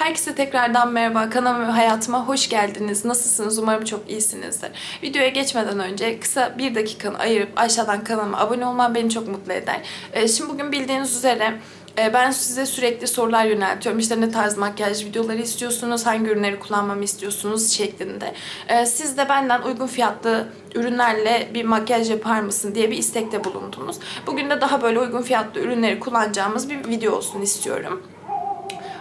Herkese tekrardan merhaba. Kanalıma hayatıma hoş geldiniz. Nasılsınız? Umarım çok iyisinizdir. Videoya geçmeden önce kısa bir dakikanı ayırıp aşağıdan kanalıma abone olman beni çok mutlu eder. Ee, şimdi bugün bildiğiniz üzere e, ben size sürekli sorular yöneltiyorum. İşte ne tarz makyaj videoları istiyorsunuz, hangi ürünleri kullanmamı istiyorsunuz şeklinde. Ee, Siz de benden uygun fiyatlı ürünlerle bir makyaj yapar mısın diye bir istekte bulundunuz. Bugün de daha böyle uygun fiyatlı ürünleri kullanacağımız bir video olsun istiyorum.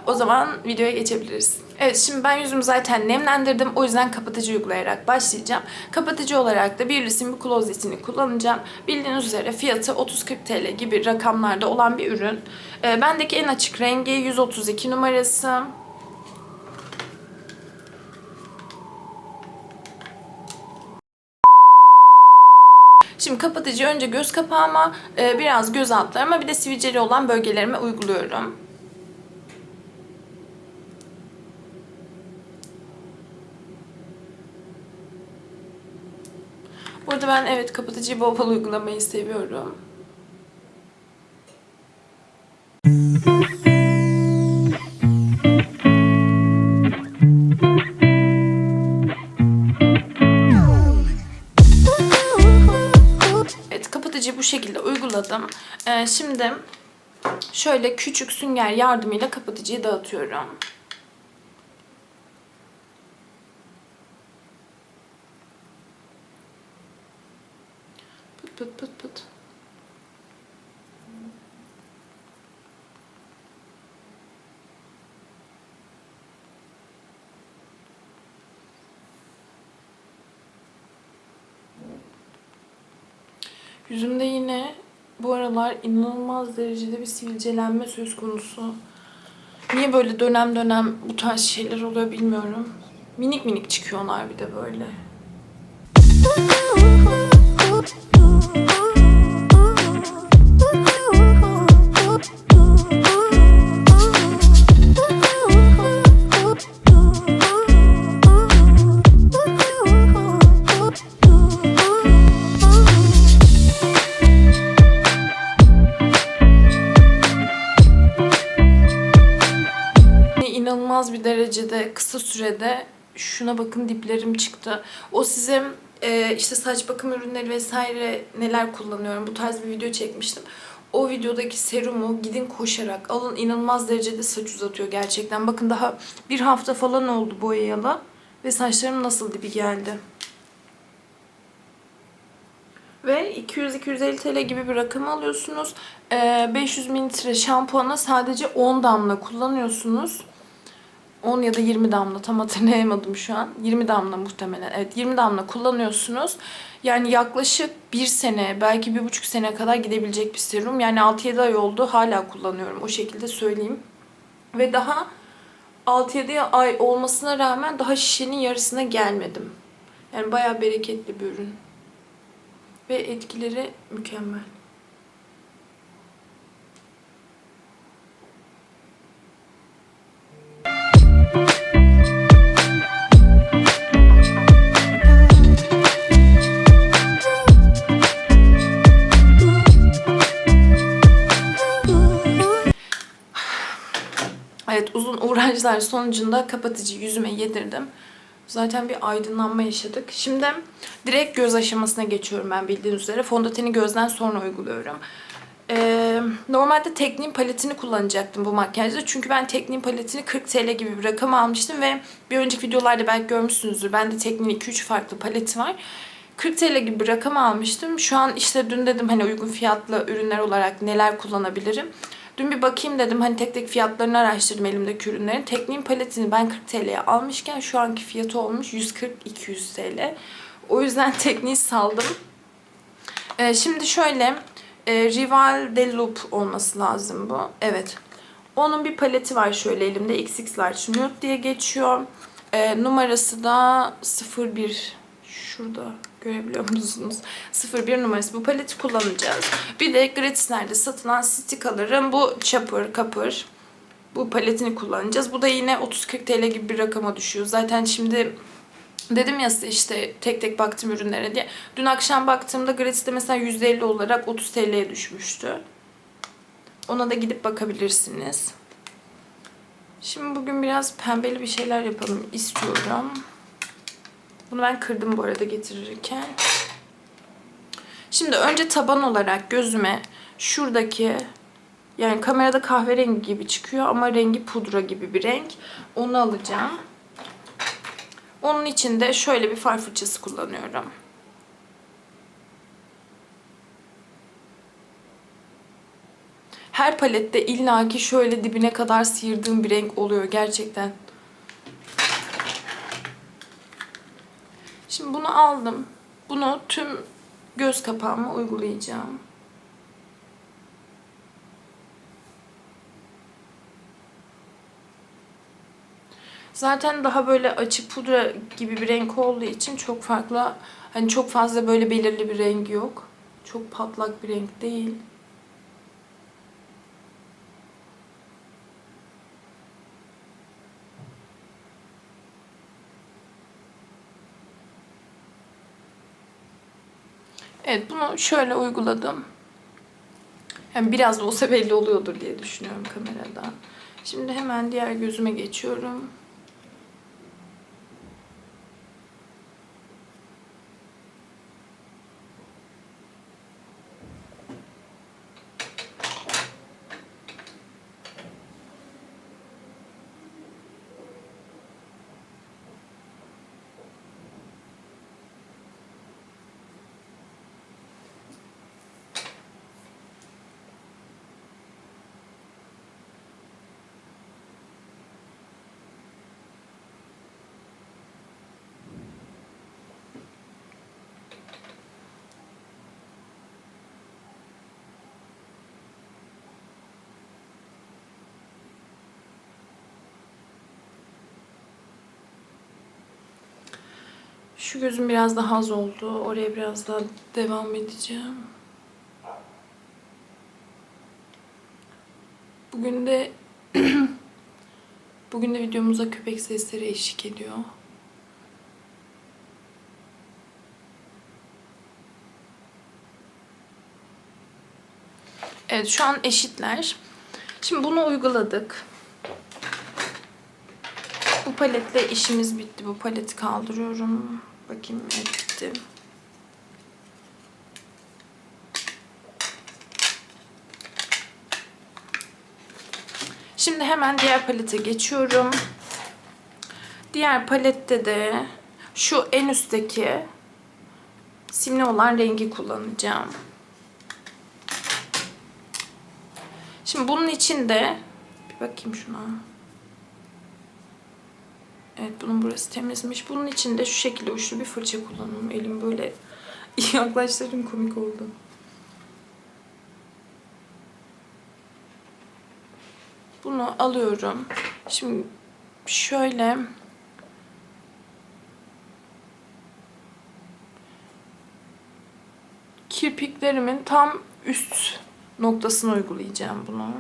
O zaman videoya geçebiliriz. Evet şimdi ben yüzümü zaten nemlendirdim. O yüzden kapatıcı uygulayarak başlayacağım. Kapatıcı olarak da bir Resim Closet'ini kullanacağım. Bildiğiniz üzere fiyatı 30-40 TL gibi rakamlarda olan bir ürün. Ee, bendeki en açık rengi 132 numarası. Şimdi kapatıcı önce göz kapağıma, e, biraz göz altlarıma bir de sivilceli olan bölgelerime uyguluyorum. Ben evet kapatıcıyı bol uygulamayı seviyorum. Evet kapatıcıyı bu şekilde uyguladım. Ee, şimdi şöyle küçük sünger yardımıyla kapatıcıyı dağıtıyorum. Pıt pıt pıt. Yüzümde yine bu aralar inanılmaz derecede bir sivilcelenme söz konusu. Niye böyle dönem dönem bu tarz şeyler oluyor bilmiyorum. Minik minik çıkıyorlar bir de böyle. Derecede kısa sürede şuna bakın diplerim çıktı. O size e, işte saç bakım ürünleri vesaire neler kullanıyorum bu tarz bir video çekmiştim. O videodaki serumu gidin koşarak alın inanılmaz derecede saç uzatıyor gerçekten. Bakın daha bir hafta falan oldu boyayalı ve saçlarım nasıl dibi geldi. Ve 200-250 TL gibi bir rakam alıyorsunuz. Ee, 500 mililitre şampuanı sadece 10 damla kullanıyorsunuz. 10 ya da 20 damla tam hatırlayamadım şu an. 20 damla muhtemelen. Evet 20 damla kullanıyorsunuz. Yani yaklaşık 1 sene belki 1,5 sene kadar gidebilecek bir serum. Yani 6-7 ay oldu hala kullanıyorum o şekilde söyleyeyim. Ve daha 6-7 ay olmasına rağmen daha şişenin yarısına gelmedim. Yani bayağı bereketli bir ürün. Ve etkileri mükemmel. Evet uzun uğraşlar sonucunda kapatıcı yüzüme yedirdim. Zaten bir aydınlanma yaşadık. Şimdi direkt göz aşamasına geçiyorum ben bildiğiniz üzere. Fondöteni gözden sonra uyguluyorum. Ee, normalde Tekniğin paletini kullanacaktım bu makyajda. Çünkü ben Tekniğin paletini 40 TL gibi bir rakam almıştım ve bir önceki videolarda belki görmüşsünüzdür. Bende Tekniğin 2-3 farklı paleti var. 40 TL gibi bir rakam almıştım. Şu an işte dün dedim hani uygun fiyatlı ürünler olarak neler kullanabilirim. Dün bir bakayım dedim hani tek tek fiyatlarını araştırdım elimdeki ürünlerin. Tekniğin paletini ben 40 TL'ye almışken şu anki fiyatı olmuş 140-200 TL. O yüzden tekniği saldım. Ee, şimdi şöyle e, Rival de Loop olması lazım bu. Evet. Onun bir paleti var şöyle elimde. XX Large Nude diye geçiyor. Ee, numarası da 01 şurada görebiliyor musunuz? 01 numarası. Bu paleti kullanacağız. Bir de gratislerde satılan stikaların bu çapır kapır. Bu paletini kullanacağız. Bu da yine 30-40 TL gibi bir rakama düşüyor. Zaten şimdi Dedim ya işte tek tek baktım ürünlere diye. Dün akşam baktığımda gratis'te mesela %50 olarak 30 TL'ye düşmüştü. Ona da gidip bakabilirsiniz. Şimdi bugün biraz pembeli bir şeyler yapalım istiyorum. Bunu ben kırdım bu arada getirirken. Şimdi önce taban olarak gözüme şuradaki yani kamerada kahverengi gibi çıkıyor ama rengi pudra gibi bir renk. Onu alacağım. Onun için de şöyle bir far fırçası kullanıyorum. Her palette illaki şöyle dibine kadar sıyırdığım bir renk oluyor gerçekten. Şimdi bunu aldım. Bunu tüm göz kapağıma uygulayacağım. Zaten daha böyle açık pudra gibi bir renk olduğu için çok farklı hani çok fazla böyle belirli bir rengi yok. Çok patlak bir renk değil. Evet bunu şöyle uyguladım. Yani biraz da olsa belli oluyordur diye düşünüyorum kameradan. Şimdi hemen diğer gözüme geçiyorum. Şu gözüm biraz daha az oldu. Oraya biraz daha devam edeceğim. Bugün de bugün de videomuza köpek sesleri eşlik ediyor. Evet şu an eşitler. Şimdi bunu uyguladık. Bu paletle işimiz bitti. Bu paleti kaldırıyorum. Bakayım bitti. Şimdi hemen diğer palete geçiyorum. Diğer palette de şu en üstteki simli olan rengi kullanacağım. Şimdi bunun için de bir bakayım şuna. Evet bunun burası temizmiş. Bunun için de şu şekilde uçlu bir fırça kullanıyorum. Elim böyle yaklaştırım komik oldu. Bunu alıyorum. Şimdi şöyle kirpiklerimin tam üst noktasını uygulayacağım bunu.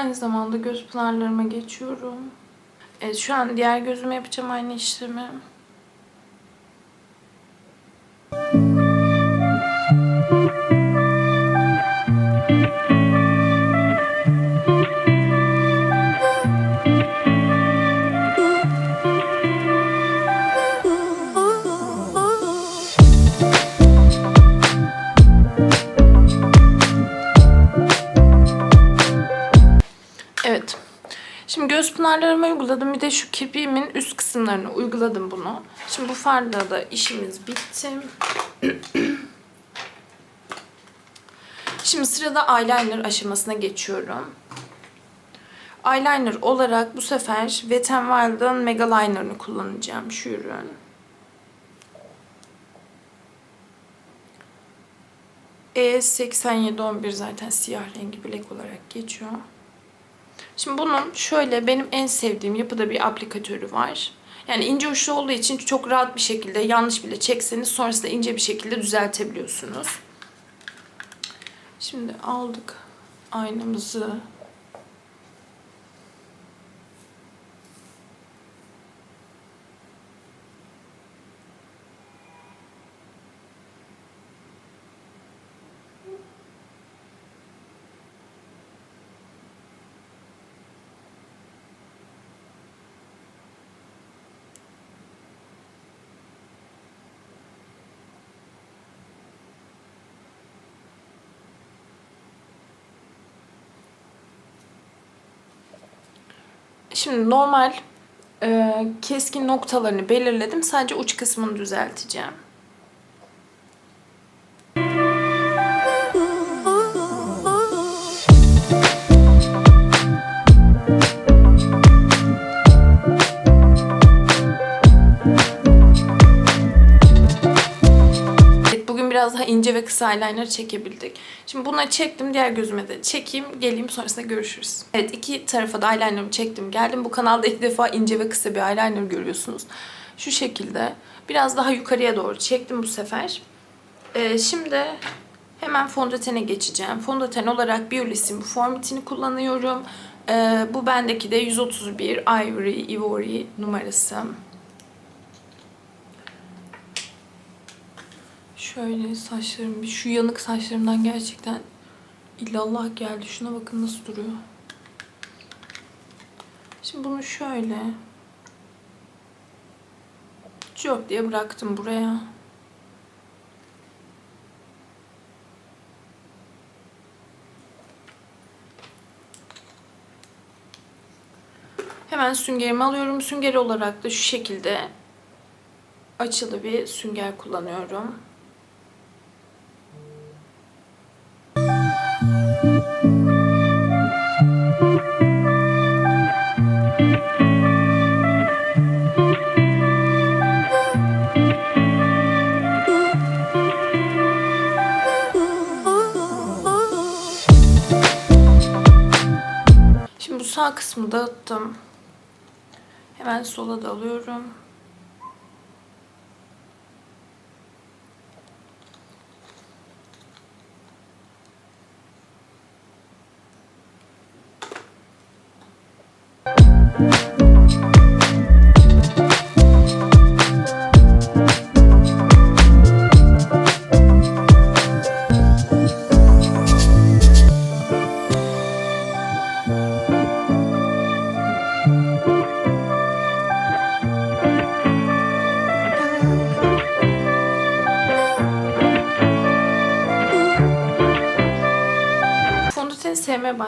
Aynı zamanda göz pınarlarıma geçiyorum. Evet şu an diğer gözüme yapacağım aynı işlemi. Göz pınarlarıma uyguladım. Bir de şu kirpiğimin üst kısımlarına uyguladım bunu. Şimdi bu farla da işimiz bitti. Şimdi sırada eyeliner aşamasına geçiyorum. Eyeliner olarak bu sefer Wet n Wild'ın Mega Liner'ını kullanacağım. Şu ürün. E8711 zaten siyah rengi black olarak geçiyor. Şimdi bunun şöyle benim en sevdiğim yapıda bir aplikatörü var. Yani ince uçlu olduğu için çok rahat bir şekilde yanlış bile çekseniz sonrasında ince bir şekilde düzeltebiliyorsunuz. Şimdi aldık aynamızı. Şimdi normal e, keskin noktalarını belirledim. Sadece uç kısmını düzelteceğim. Ve kısa eyeliner çekebildik. Şimdi bunları çektim. Diğer gözüme de çekeyim. Geleyim sonrasında görüşürüz. Evet iki tarafa da eyelinerımı çektim. Geldim. Bu kanalda ilk defa ince ve kısa bir eyeliner görüyorsunuz. Şu şekilde. Biraz daha yukarıya doğru çektim bu sefer. Ee, şimdi hemen fondötene geçeceğim. Fondöten olarak Biolis'in bu formitini kullanıyorum. Ee, bu bendeki de 131 Ivory Ivory numarası. Şöyle saçlarım, şu yanık saçlarımdan gerçekten illallah geldi. Şuna bakın nasıl duruyor. Şimdi bunu şöyle cop diye bıraktım buraya. Hemen süngerimi alıyorum. Sünger olarak da şu şekilde açılı bir sünger kullanıyorum. Kısmı dağıttım. Hemen sola da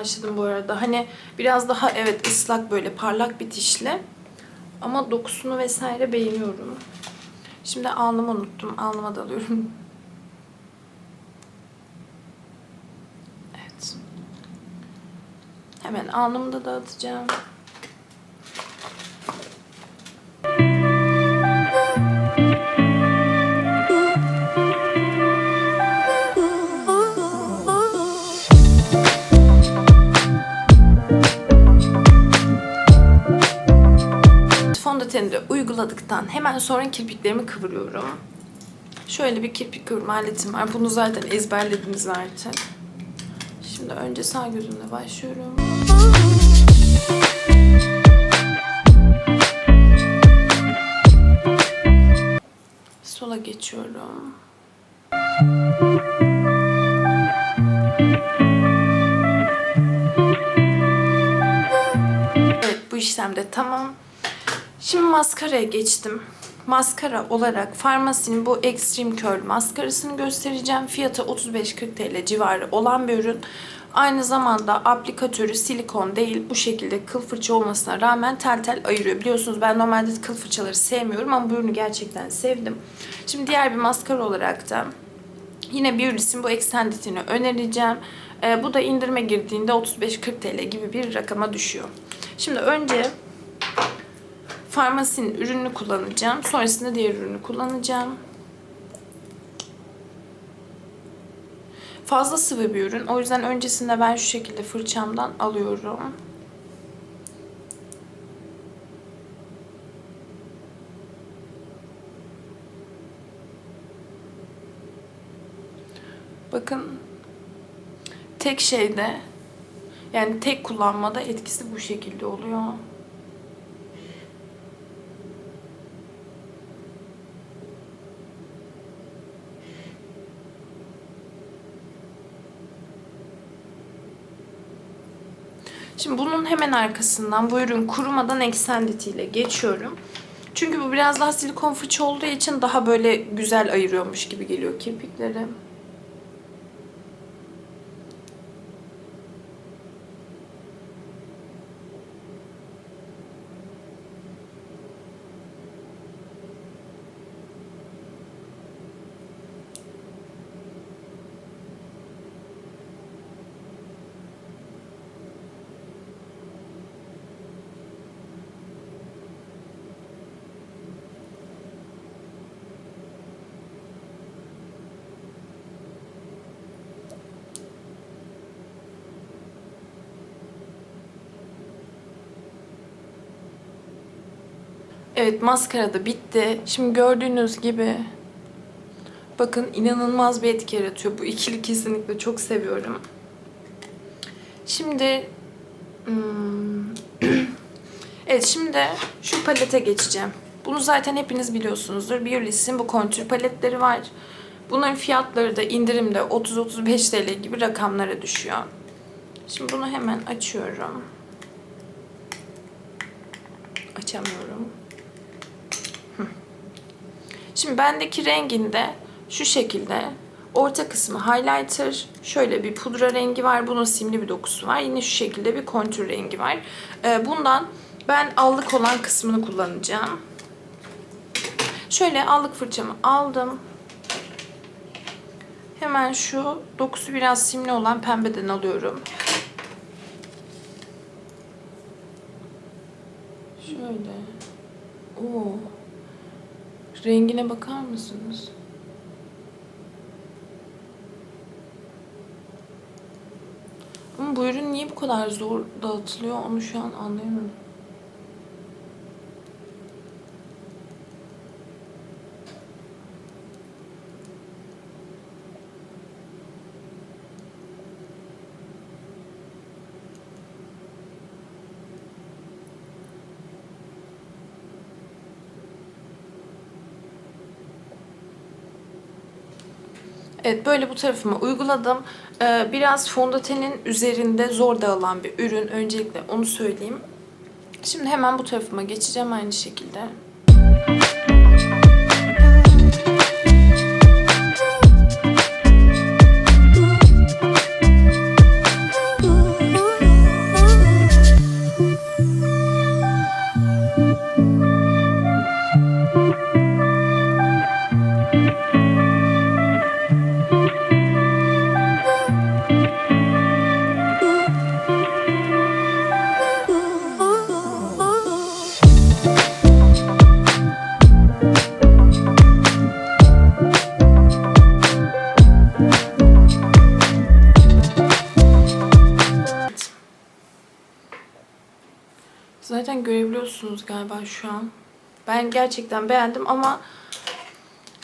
başladım bu arada. Hani biraz daha evet ıslak böyle parlak bir dişli. Ama dokusunu vesaire beğeniyorum. Şimdi alnımı unuttum. Alnıma da alıyorum. Evet. Hemen alnımı da dağıtacağım. De uyguladıktan hemen sonra kirpiklerimi kıvırıyorum. Şöyle bir kirpik kıvırma aletim var. Bunu zaten ezberlediniz artık. Şimdi önce sağ gözümle başlıyorum. Sola geçiyorum. Evet bu işlem de tamam. Şimdi maskaraya geçtim. Maskara olarak Farmasi'nin bu Extreme Curl maskarasını göstereceğim. Fiyatı 35-40 TL civarı olan bir ürün. Aynı zamanda aplikatörü silikon değil bu şekilde kıl fırça olmasına rağmen tel tel ayırıyor. Biliyorsunuz ben normalde kıl fırçaları sevmiyorum ama bu ürünü gerçekten sevdim. Şimdi diğer bir maskara olarak da Yine Beauty's'in bu Extended'ini önereceğim. Ee, bu da indirime girdiğinde 35-40 TL gibi bir rakama düşüyor. Şimdi önce farmasinin ürününü kullanacağım. Sonrasında diğer ürünü kullanacağım. Fazla sıvı bir ürün. O yüzden öncesinde ben şu şekilde fırçamdan alıyorum. Bakın tek şeyde yani tek kullanmada etkisi bu şekilde oluyor. Şimdi bunun hemen arkasından bu ürün kurumadan Extended ile geçiyorum. Çünkü bu biraz daha silikon fırça olduğu için daha böyle güzel ayırıyormuş gibi geliyor kirpikleri. Evet maskara da bitti. Şimdi gördüğünüz gibi bakın inanılmaz bir etki yaratıyor. Bu ikili kesinlikle çok seviyorum. Şimdi hmm, evet şimdi şu palete geçeceğim. Bunu zaten hepiniz biliyorsunuzdur. Biolis'in bu kontür paletleri var. Bunların fiyatları da indirimde 30-35 TL gibi rakamlara düşüyor. Şimdi bunu hemen açıyorum. Açamıyorum. Şimdi bendeki renginde şu şekilde orta kısmı highlighter, şöyle bir pudra rengi var. Bunun simli bir dokusu var. Yine şu şekilde bir kontür rengi var. Ee, bundan ben allık olan kısmını kullanacağım. Şöyle allık fırçamı aldım. Hemen şu dokusu biraz simli olan pembeden alıyorum. Şöyle. Oo. Rengine bakar mısınız? Ama bu ürün niye bu kadar zor dağıtılıyor onu şu an anlayamadım. Evet böyle bu tarafıma uyguladım. Ee, biraz fondötenin üzerinde zor dağılan bir ürün. Öncelikle onu söyleyeyim. Şimdi hemen bu tarafıma geçeceğim aynı şekilde. Görebiliyorsunuz galiba şu an. Ben gerçekten beğendim ama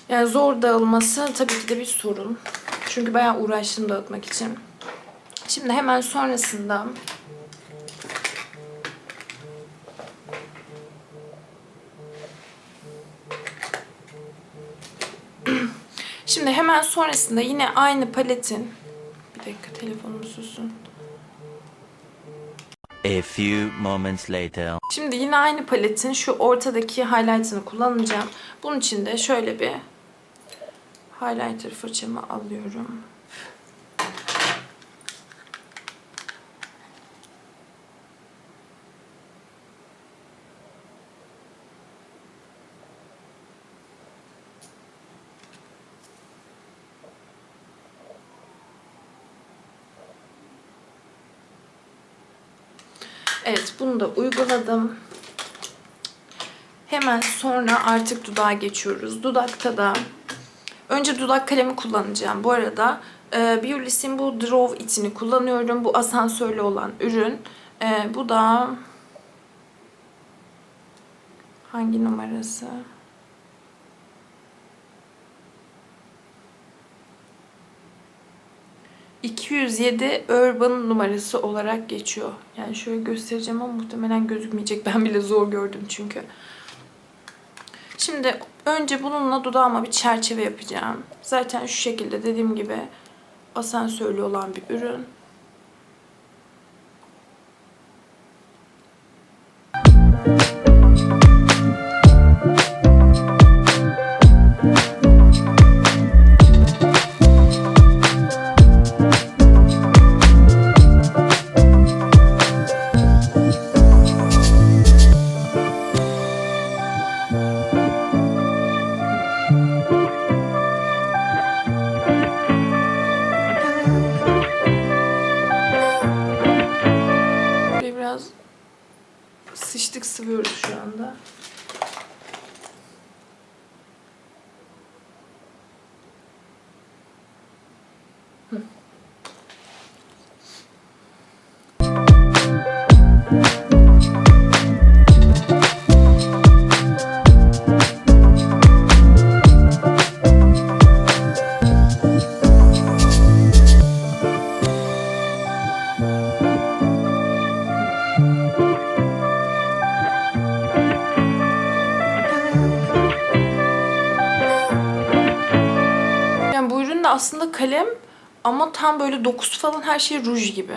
yani zor dağılması tabii ki de bir sorun. Çünkü bayağı uğraştım dağıtmak için. Şimdi hemen sonrasında Şimdi hemen sonrasında yine aynı paletin bir dakika telefonum susun. A few moments later. Şimdi yine aynı paletin şu ortadaki highlighter'ını kullanacağım. Bunun için de şöyle bir highlighter fırçamı alıyorum. Evet bunu da uyguladım. Hemen sonra artık dudağa geçiyoruz. Dudakta da önce dudak kalemi kullanacağım. Bu arada e, Biolis'in bu Draw itini kullanıyorum. Bu asansörlü olan ürün. E, bu da hangi numarası? 207 Urban numarası olarak geçiyor. Yani şöyle göstereceğim ama muhtemelen gözükmeyecek. Ben bile zor gördüm çünkü. Şimdi önce bununla dudağıma bir çerçeve yapacağım. Zaten şu şekilde dediğim gibi asansörlü olan bir ürün. Böyle aslında kalem ama tam böyle dokusu falan her şey ruj gibi.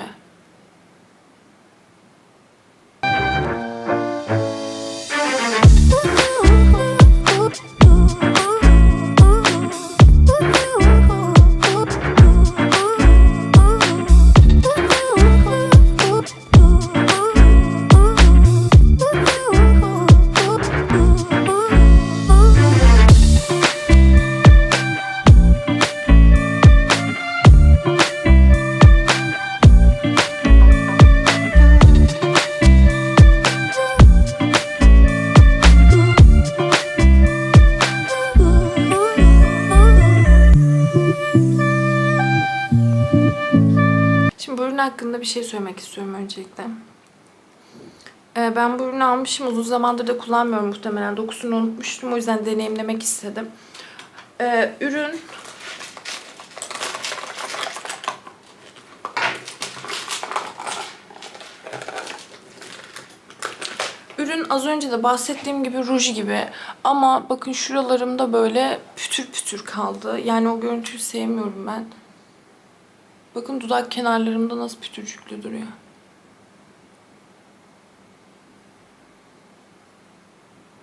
Bir şey söylemek istiyorum öncelikle. Ee, ben bu ürünü almışım. Uzun zamandır da kullanmıyorum muhtemelen. Dokusunu unutmuştum. O yüzden deneyimlemek istedim. Ee, ürün Ürün az önce de bahsettiğim gibi ruj gibi. Ama bakın şuralarımda böyle pütür pütür kaldı. Yani o görüntüyü sevmiyorum ben. Bakın dudak kenarlarımda nasıl pütürcüklü duruyor.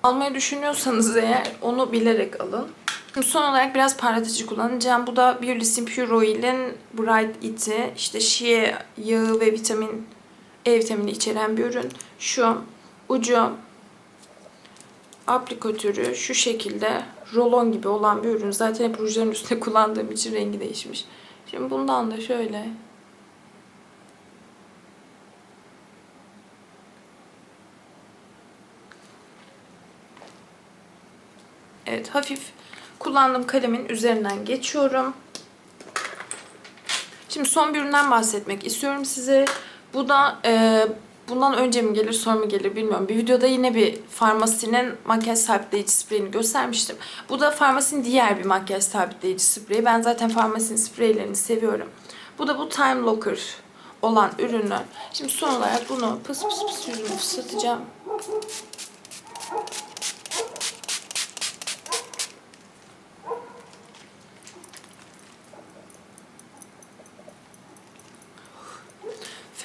Almayı düşünüyorsanız eğer onu bilerek alın. Son olarak biraz parlatıcı kullanacağım. Bu da Beauty Pure Oil'in Bright It'i. İşte shea yağı ve vitamin E vitamini içeren bir ürün. Şu ucu aplikatörü şu şekilde rolon gibi olan bir ürün. Zaten hep rujların üstüne kullandığım için rengi değişmiş. Şimdi bundan da şöyle Evet hafif kullandığım kalemin üzerinden geçiyorum. Şimdi son bir üründen bahsetmek istiyorum size. Bu da e, bundan önce mi gelir sonra mı gelir bilmiyorum. Bir videoda yine bir farmasinin makyaj sabitleyici spreyini göstermiştim. Bu da farmasinin diğer bir makyaj sabitleyici spreyi. Ben zaten farmasinin spreylerini seviyorum. Bu da bu Time Locker olan ürünü. Şimdi son olarak bunu pıs pıs pıs yüzüme fıslatacağım.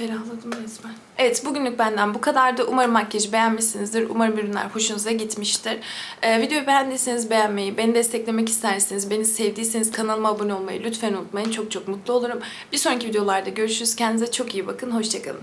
Ferahladım resmen. Evet bugünlük benden bu kadardı. Umarım makyajı beğenmişsinizdir. Umarım ürünler hoşunuza gitmiştir. Ee, videoyu beğendiyseniz beğenmeyi, beni desteklemek isterseniz, beni sevdiyseniz kanalıma abone olmayı lütfen unutmayın. Çok çok mutlu olurum. Bir sonraki videolarda görüşürüz. Kendinize çok iyi bakın. Hoşçakalın.